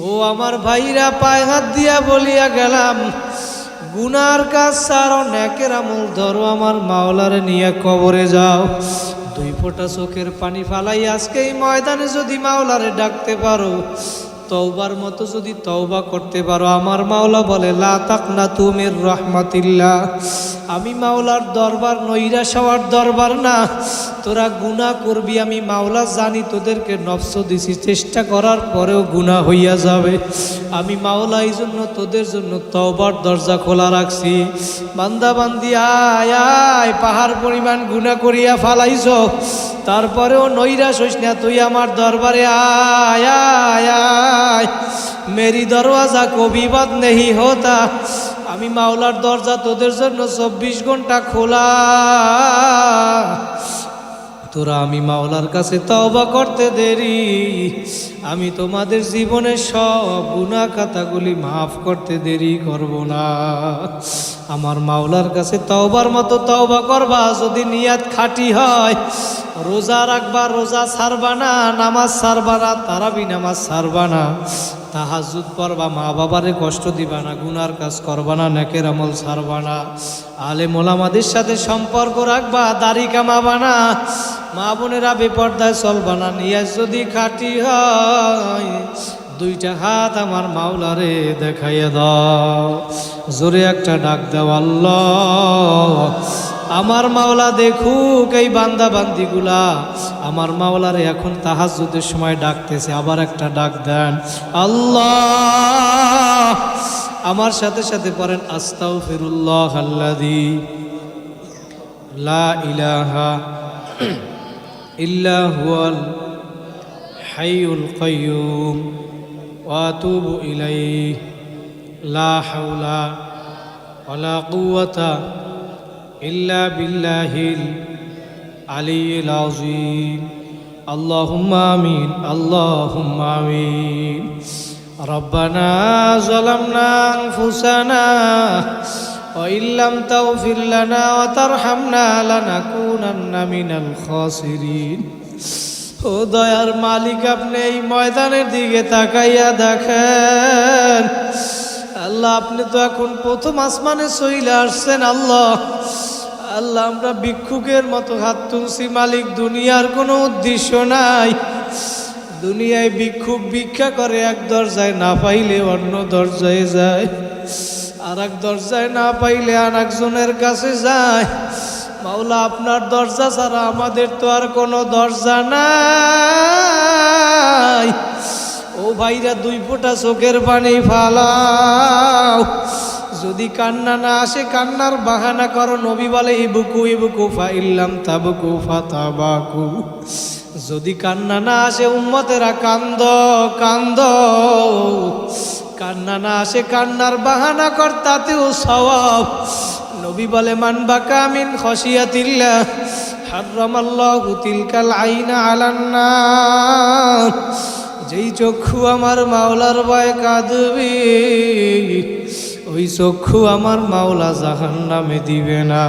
ও আমার ভাইরা পায়ে হাত দিয়া বলিয়া গেলাম, গুনার কাজ সারো ন্যাকের আমল ধরো, আমার মাওলারে নিয়ে কবরে যাও। দুই ফোঁটা চোখের পানি ফালাই আজকে এই ময়দানে যদি মাওলারে ডাকতে পারো, তওবার মতো যদি তওবা করতে পারো। আমার মাওলা বলে, লা তাকনা তুমির রহমাতিল্লাহ। আমি মাওলার দরবার নৈরাশ হওয়ার দরবার না। তোরা গুনাহ করবি, আমি মাওলা জানি তোদেরকে নফস দিছি। চেষ্টা করার পরেও গুনাহ হইয়া যাবে। আমি মাওলা এই জন্য তোদের জন্য তওবার দরজা খোলা রাখছি। বান্দা বান্দি, আয় আয়, পাহাড় পরিমাণ গুনাহ করিয়া ফালাইছ। তারপরেও নৈরাশ হইস না, তুই আমার দরবারে আয় আয় আয়। মেরি দরওয়াজা কবি বাদ নেহি হতা। আমি মাওলার দরজা তোদের জন্য চব্বিশ ঘণ্টা খোলা। তোরা আমি মাওলার কাছে তওবা করতে দেরি। আমি তোমাদের জীবনের সব গুনাহ খাতাগুলি মাফ করতে দেরি করব না। আমার মাওলার কাছে তওবার মতো তওবা করবা, যদি নিয়াত খাঁটি হয়। রোজা রাখবা, রোজা ছাড়বা না, নামাজ ছাড়বা না, তারাবি নামাজ ছাড়বা না। তাহাজুদ পড়বা, মা বাবারে কষ্ট দিবা না, গুনার কাজ করবা না, নেকের আমল ছাড়বা না। আলে মোলামাদের সাথে সম্পর্ক রাখবা, দাড়ি কামাবা না। মা বোনেরা বেপর্দায় চলবা না, নিয়াজ যদি খাটি হয়, দুইটা হাত আমার মাওলারে দেখাইয়া দাও। জোরে একটা ডাক দাও, আল্লাহ। আমার মাওলা দেখুক এই বান্দা বান্দিগুলা আমার মাওলারে এখন তাহাজুদের সময় ডাকতেছে, আবার একটা ডাক দেন। আল্লাহ! আমার সাথে সাথে পড়েন আস্তাও ফিরুল্লাহ আল্লাদি লা ইলাহা ইল্লা হাইউল কাইয়ুম ওয়াতুবু ইলাইহি। লা হাওলা ওয়ালা কুওয়াতা ইল্লা বিল্লাহিল আলিয়্যিল আযীম اللهم آمين اللهم آمين ربنا ظلمنا أنفسنا وإن لم تغفر لنا وترحمنا لنكونن من الخاسرين ও দয়ার মালিক আপনি এই ময়দানের দিকে তাকাইয়া দেখেন আল্লাহ আপনি তো এখন প্রথম আসমানে সইলে আসছেন আল্লাহ আল্লাহ, আমরা ভিক্ষুকের মতো হাত তুলছি, মালিক, দুনিয়ার কোনো উদ্দেশ্য নাই। দুনিয়ায় ভিক্ষুক ভিক্ষা করে, এক দরজায় না পাইলে অন্য দরজায় যায়। আর এক দরজায় না পাইলে আর একজনের কাছে যায়। মাওলা, আপনার দরজা ছাড়া আমাদের তো আর কোনো দরজা নাই। ও ভাইরা, দুই ফোঁটা চোখের পানি ফালাও। যদি কান্না না আসে, কান্নার বাহানা করো। নবী বলে, ইবুকু ইবুকু, ফাইল্লাম তাবুকু ফা তাবাকু যদি কান্না না আসে, উম্মতেরা কান্দ কান্দ। কান্না না আসে, কান্নার বাহানা কর, তাতেও সওয়াব। নবী বলে, মান বাকা মিন খসিয়াতিল্লাহ হারামাল্লাহু তিলকাল আইনা আলান্নার যেই চক্ষু আমার মাওলার ভয় কাঁদবে ওই চক্ষু আমার মাওলা জাহান নামে দিবে না।